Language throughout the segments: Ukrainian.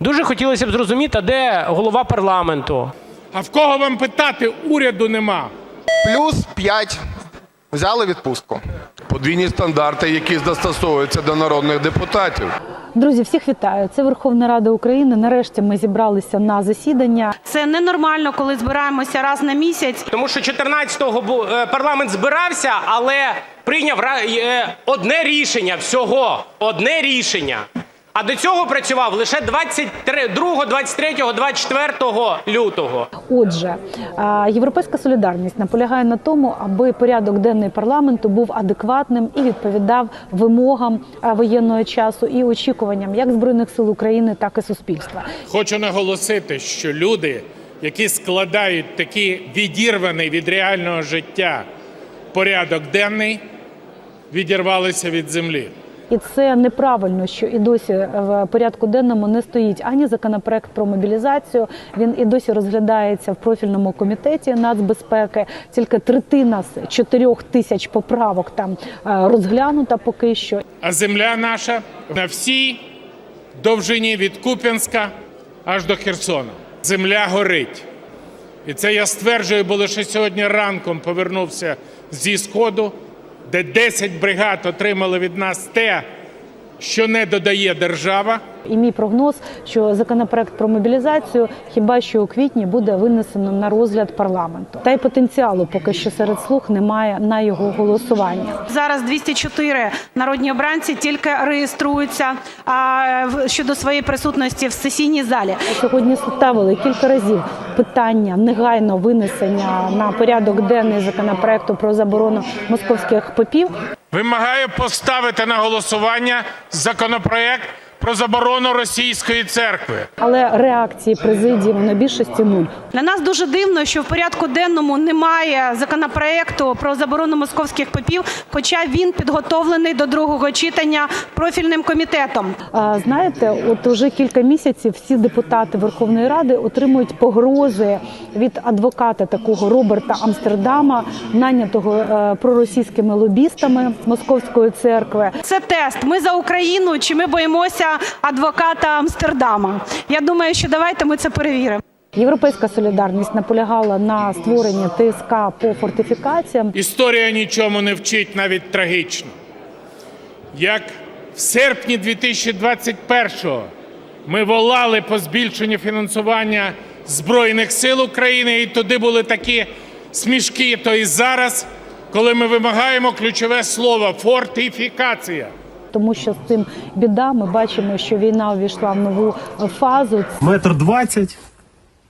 Дуже хотілося б зрозуміти, а де голова парламенту? А в кого вам питати? Уряду нема. Плюс 5 взяли відпустку. Подвійні стандарти, які застосовуються до народних депутатів. Друзі, всіх вітаю. Це Верховна Рада України. Нарешті ми зібралися на засідання. Це ненормально, коли збираємося раз на місяць. Тому що 14-го бу- е, парламент збирався, але прийняв ра- е, одне рішення всього. Одне рішення. А до цього працював лише 22, 23, 24 лютого. Отже, Європейська солідарність наполягає на тому, аби порядок денний парламенту був адекватним і відповідав вимогам воєнного часу і очікуванням як збройних сил України, так і суспільства. Хочу наголосити, що люди, які складають такий відірваний від реального життя порядок денний, відірвалися від землі. І це неправильно, що і досі в порядку денному не стоїть ані законопроект про мобілізацію. Він і досі розглядається в профільному комітеті нацбезпеки. Тільки третина з чотирьох тисяч поправок там е, розглянута поки що. А земля наша на всій довжині від Куп'янська аж до Херсона. Земля горить. І це я стверджую, бо лише сьогодні ранком повернувся зі Сходу, де 10 бригад отримали від нас те, що не додає держава. І мій прогноз, що законопроект про мобілізацію хіба що у квітні буде винесено на розгляд парламенту. Та й потенціалу поки що серед слуг немає на його голосування. Зараз 204 народні обранці тільки реєструються а, в- щодо своєї присутності в сесійній залі. Сьогодні ставили кілька разів питання негайно винесення на порядок денний законопроекту про заборону московських попів. Вимагаю поставити на голосування законопроект про заборону російської церкви. Але реакції президії монобільшості нуль. Для нас дуже дивно, що в порядку денному немає законопроекту про заборону московських попів, хоча він підготовлений до другого читання профільним комітетом. А, Знаєте, от уже кілька місяців всі депутати Верховної Ради отримують погрози від адвоката такого Роберта Амстердама, нанятого е, проросійськими лобістами Московської церкви. Це тест. Ми за Україну чи ми боїмося адвоката Амстердама? Я думаю, що давайте ми це перевіримо. Європейська солідарність наполягала на створенні ТСК по фортифікаціям. Історія нічому не вчить навіть трагічно. Як в серпні 2021-го ми волали по збільшенню фінансування Збройних сил України, і туди були такі смішки, то і зараз, коли ми вимагаємо ключове слово фортифікація. Тому що з цим біда ми бачимо, що війна увійшла в нову е, фазу. метр двадцять,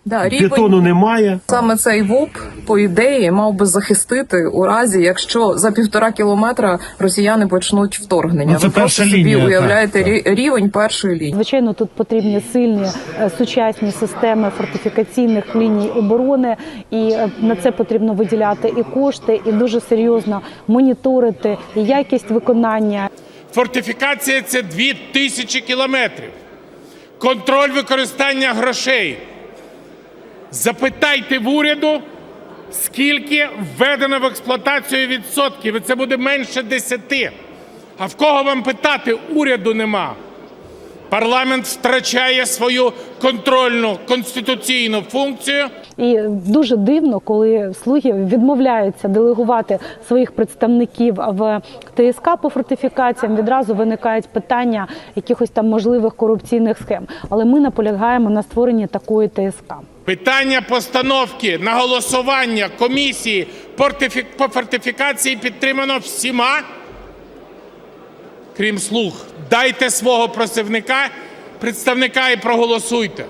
Да, рівень бетону немає. саме цей ВОП, по ідеї, мав би захистити у разі, якщо за півтора кілометра росіяни почнуть вторгнення. Ну, це Ви просто перша собі лінія, уявляєте так, рі- рівень першої лінії. Звичайно, тут потрібні сильні е, сучасні системи фортифікаційних ліній оборони, і е, на це потрібно виділяти і кошти, і дуже серйозно моніторити якість виконання. Фортифікація це дві тисячі кілометрів. Контроль використання грошей. Запитайте в уряду, скільки введено в експлуатацію відсотків, і це буде менше десяти. А в кого вам питати, уряду нема. Парламент втрачає свою контрольну конституційну функцію. І дуже дивно, коли слуги відмовляються делегувати своїх представників в ТСК по фортифікаціям. Відразу виникають питання якихось там можливих корупційних схем. Але ми наполягаємо на створенні такої ТСК. Питання постановки на голосування комісії по фортифікації підтримано всіма, крім слуг. Дайте свого працівника, представника і проголосуйте.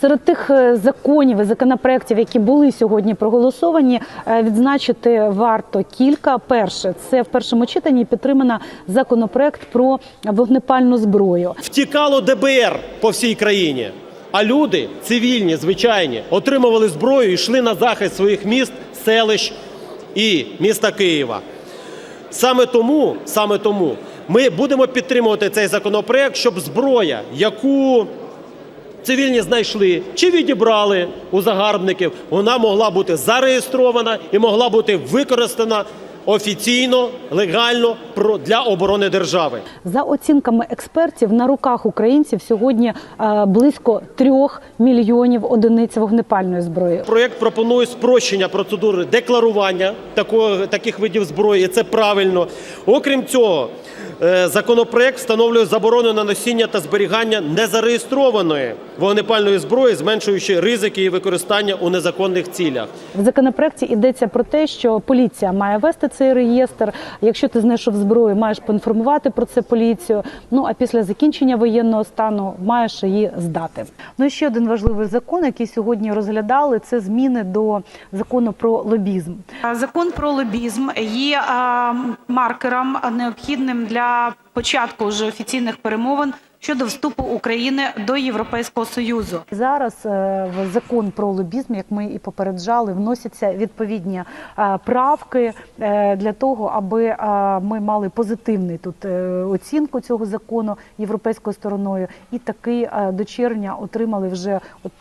Серед тих е, законів і законопроєктів, які були сьогодні проголосовані, е, відзначити варто кілька. Перше, це в першому читанні підтримана законопроект про вогнепальну зброю. Втікало ДБР по всій країні. А люди, цивільні, звичайні, отримували зброю і йшли на захист своїх міст, селищ і міста Києва. Саме тому, саме тому ми будемо підтримувати цей законопроект, щоб зброя, яку цивільні знайшли чи відібрали у загарбників, вона могла бути зареєстрована і могла бути використана офіційно, легально для оборони держави. За оцінками експертів, на руках українців сьогодні е, близько трьох мільйонів одиниць вогнепальної зброї. Проєкт пропонує спрощення процедури декларування такого, таких видів зброї. і Це правильно. Окрім цього, законопроект встановлює заборону на носіння та зберігання незареєстрованої вогнепальної зброї, зменшуючи ризики її використання у незаконних цілях. В законопроекті йдеться про те, що поліція має вести цей реєстр. Якщо ти знайшов зброю, маєш поінформувати про це поліцію. Ну а після закінчення воєнного стану маєш її здати. Ну і ще один важливий закон, який сьогодні розглядали, це зміни до закону про лобізм. Закон про лобізм є маркером необхідним для початку вже офіційних перемовин щодо вступу України до Європейського Союзу. Зараз е, в закон про лобізм, як ми і попереджали, вносяться відповідні е, правки е, для того, аби ми мали позитивний тут оцінку цього закону європейською стороною, і таки до червня отримали вже от.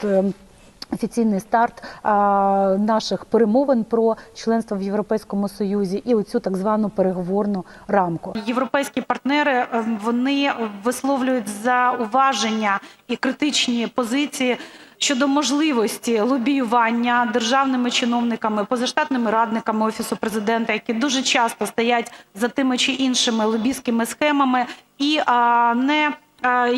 Офіційний старт а, наших перемовин про членство в Європейському Союзі і оцю так звану переговорну рамку. Європейські партнери е, вони висловлюють зауваження і критичні позиції щодо можливості лобіювання державними чиновниками, позаштатними радниками офісу президента, які дуже часто стоять за тими чи іншими лобійськими схемами і а, не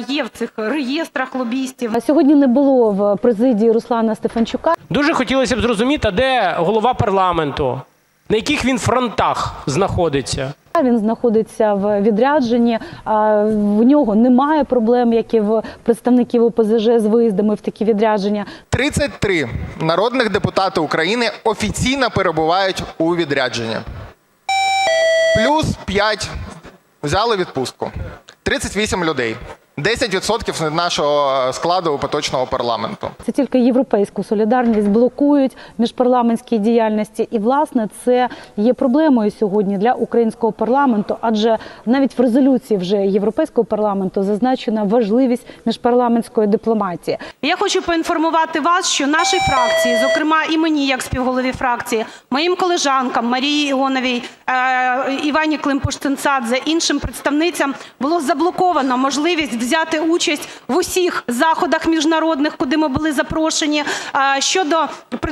є в цих реєстрах лобістів. Сьогодні не було в президії Руслана Стефанчука. Дуже хотілося б зрозуміти, де голова парламенту, на яких він фронтах знаходиться. Він знаходиться в відрядженні. а В нього немає проблем, як і в представників ОПЗЖ з виїздами в такі відрядження. 33 народних депутати України офіційно перебувають у відрядженні. Плюс 5 взяли відпустку. 38 людей. 10% від нашого складу поточного парламенту. Це тільки європейську солідарність блокують міжпарламентській діяльності, і власне це є проблемою сьогодні для українського парламенту, адже навіть в резолюції вже європейського парламенту зазначена важливість міжпарламентської дипломатії. Я хочу поінформувати вас, що нашій фракції, зокрема і мені, як співголові фракції, моїм колежанкам Марії Іоновій, е, Івані Климпуш-Цинцадзе, іншим представницям було заблоковано можливість взяти участь в усіх заходах міжнародних, куди ми були запрошені, щодо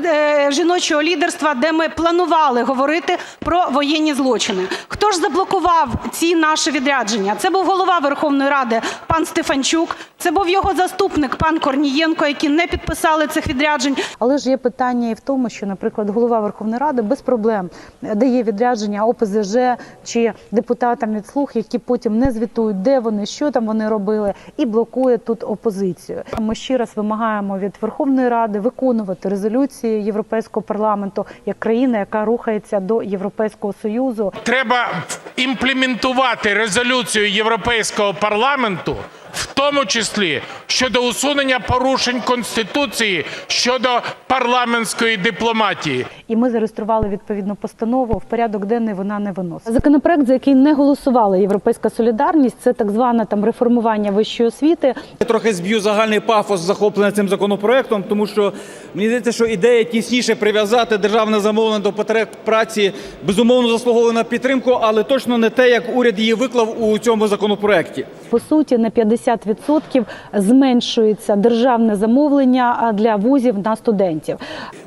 е, жіночого лідерства, де ми планували говорити про воєнні злочини. Хто ж заблокував ці наші відрядження? Це був голова Верховної Ради пан Стефанчук, це був його заступник пан Корнієнко, які не підписали цих відряджень. Але ж є питання і в тому, що, наприклад, голова Верховної Ради без проблем дає відрядження ОПЗЖ чи депутатам від слух, які потім не звітують, де вони, що там вони робили, і блокує тут опозицію. Ми ще раз вимагаємо від Верховної Ради виконувати резолюції Європейського парламенту як країна, яка рухається до Європейського союзу. Треба імплементувати резолюцію Європейського парламенту, в тому числі щодо усунення порушень Конституції щодо парламентської дипломатії. І ми зареєстрували відповідну постанову. В порядок денний вона не виносить. Законопроект, за який не голосувала Європейська солідарність, це так зване там реформування вищої освіти. Я трохи зб'ю загальний пафос захоплений цим законопроектом, тому що мені здається, що ідея тісніше прив'язати державне замовлення до потреб праці безумовно заслуговує на підтримку, але точно не те, як уряд її виклав у цьому законопроекті. По суті, на 50% зменшується державне замовлення для вузів на студентів.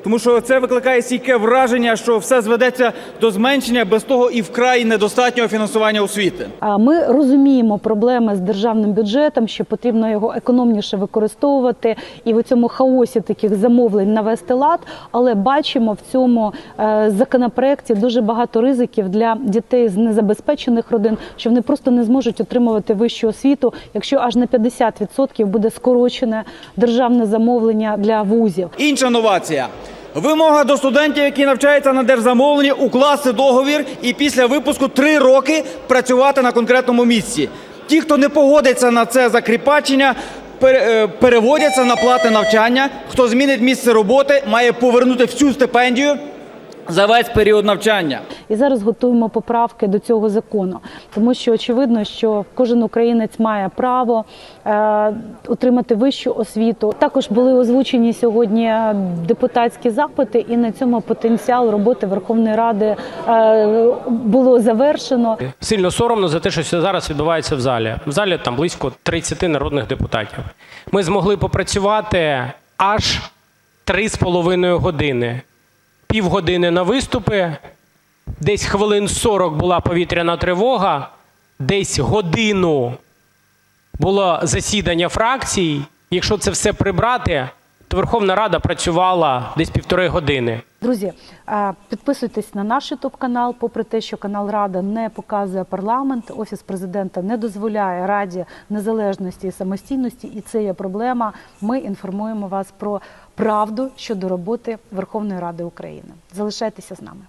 Тому що це викликає стійке враження, що все зведеться до зменшення без того і вкрай недостатнього фінансування освіти. А Ми розуміємо проблеми з державним бюджетом, що потрібно його економніше використовувати і в цьому хаосі таких замовлень навести лад. Але бачимо в цьому е, законопроекті дуже багато ризиків для дітей з незабезпечених родин, що вони просто не зможуть отримувати вищу освіту, якщо аж на 50% буде скорочене державне замовлення для вузів. Інша новація. Вимога до студентів, які навчаються на держзамовленні, укласти договір і після випуску три роки працювати на конкретному місці. Ті, хто не погодиться на це закріпачення, е, переводяться на плати навчання. Хто змінить місце роботи, має повернути всю стипендію за весь період навчання. І зараз готуємо поправки до цього закону, тому що очевидно, що кожен українець має право е, отримати вищу освіту. Також були озвучені сьогодні депутатські запити, і на цьому потенціал роботи Верховної Ради е, було завершено. Сильно соромно за те, що зараз відбувається в залі. В залі там близько 30 народних депутатів. Ми змогли попрацювати аж 3,5 години. Півгодини на виступи, десь хвилин 40 була повітряна тривога, десь годину було засідання фракцій. Якщо це все прибрати, то Верховна Рада працювала десь півтори години. Друзі, підписуйтесь на наш ютуб канал. Попри те, що канал Рада не показує парламент, офіс президента не дозволяє раді незалежності і самостійності, і це є проблема. Ми інформуємо вас про правду щодо роботи Верховної Ради України. Залишайтеся з нами.